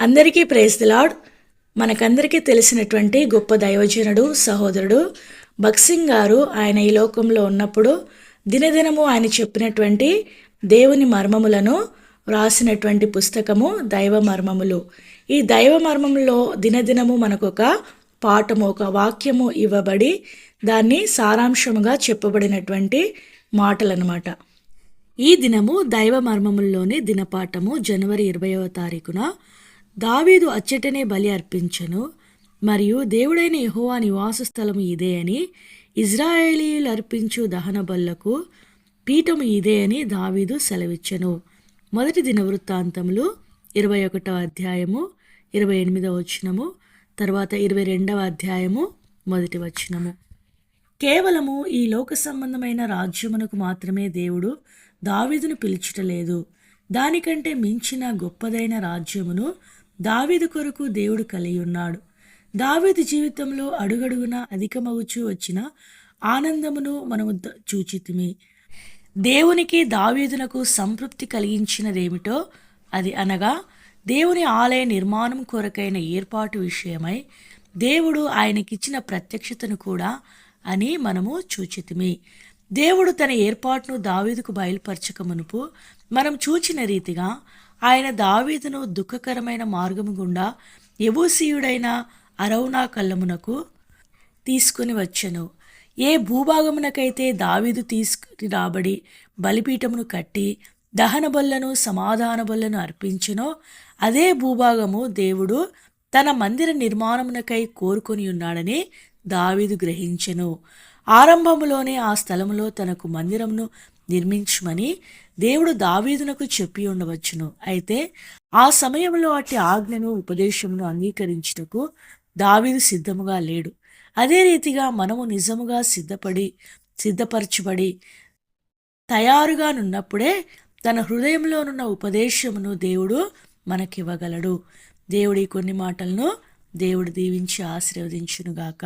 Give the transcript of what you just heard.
అందరికీ praise the lord మనకందరికీ తెలిసినటువంటి గొప్ప దైవజనుడు సహోదరుడు భక్సింగ్ గారు ఆయన ఈ లోకంలో ఉన్నప్పుడు దినదినము ఆయన చెప్పినటువంటి దేవుని మర్మములను రాసినటువంటి పుస్తకము దైవ మర్మములు. ఈ దైవ మర్మములో దినదినము మనకు ఒక పాఠము ఒక వాక్యము ఇవ్వబడి దాన్ని సారాంశముగా చెప్పబడినటువంటి మాటలన్నమాట. ఈ దినము దైవ మర్మముల్లోని దినపాఠము జనవరి ఇరవయవ తారీఖున దావీదు అచ్చటనే బలి అర్పించను మరియు దేవుడైన యహోవా నివాస స్థలము ఇదే అని ఇజ్రాయేలీలు అర్పించు దహన బల్లకు పీఠము ఇదే అని దావీదు సెలవిచ్చెను. మొదటి దిన వృత్తాంతములు ఇరవై ఒకటవ అధ్యాయము ఇరవై ఎనిమిదవ వచనము తర్వాత ఇరవై రెండవ అధ్యాయము మొదటి వచనము. కేవలము ఈ లోక సంబంధమైన రాజ్యమునకు మాత్రమే దేవుడు దావీదును పిలుచుటలేదు దానికంటే మించిన గొప్పదైన రాజ్యమును దావీదు కొరకు దేవుడు కలిగి ఉన్నాడు దావీదు జీవితంలో అడుగడుగున అధికమవుచూ వచ్చిన ఆనందమును మనము చూచితిమి. దేవునికి దావీదునకు సంతృప్తి కలిగించినదేమిటో అది అనగా దేవుని ఆలయ నిర్మాణం కొరకైన ఏర్పాటు విషయమై దేవుడు ఆయనకిచ్చిన ప్రత్యక్షతను కూడా అని మనము చూచితిమి. దేవుడు తన ఏర్పాటును దావీదుకు బయలుపరచక మునుపు మనం చూచిన రీతిగా ఆయన దావీదును దుఃఖకరమైన మార్గము గుండా యబూసీయుడైన అరౌనా కళ్ళమునకు తీసుకుని వచ్చెను. ఏ భూభాగమునకైతే దావీదు తీసుకుని రాబడి బలిపీఠమును కట్టి దహన బొల్లను సమాధాన బొల్లను అర్పించెనో అదే భూభాగము దేవుడు తన మందిర నిర్మాణమునకై కోరుకొని ఉన్నాడని దావీదు గ్రహించెను. ఆరంభములోనే ఆ స్థలములో తనకు మందిరమును నిర్మించమని దేవుడు దావీదునకు చెప్పి ఉండవచ్చును. అయితే ఆ సమయంలో అట్టి ఆజ్ఞను ఉపదేశమును అంగీకరించుటకు దావీదు సిద్ధముగా లేడు. అదే రీతిగా మనము నిజముగా సిద్ధపడి సిద్ధపరచబడి తయారుగా నున్నప్పుడే తన హృదయంలోనున్న ఉపదేశమును దేవుడు మనకివ్వగలడు. దేవుడి కొన్ని మాటలను దేవుడు దీవించి ఆశీర్వదించునుగాక.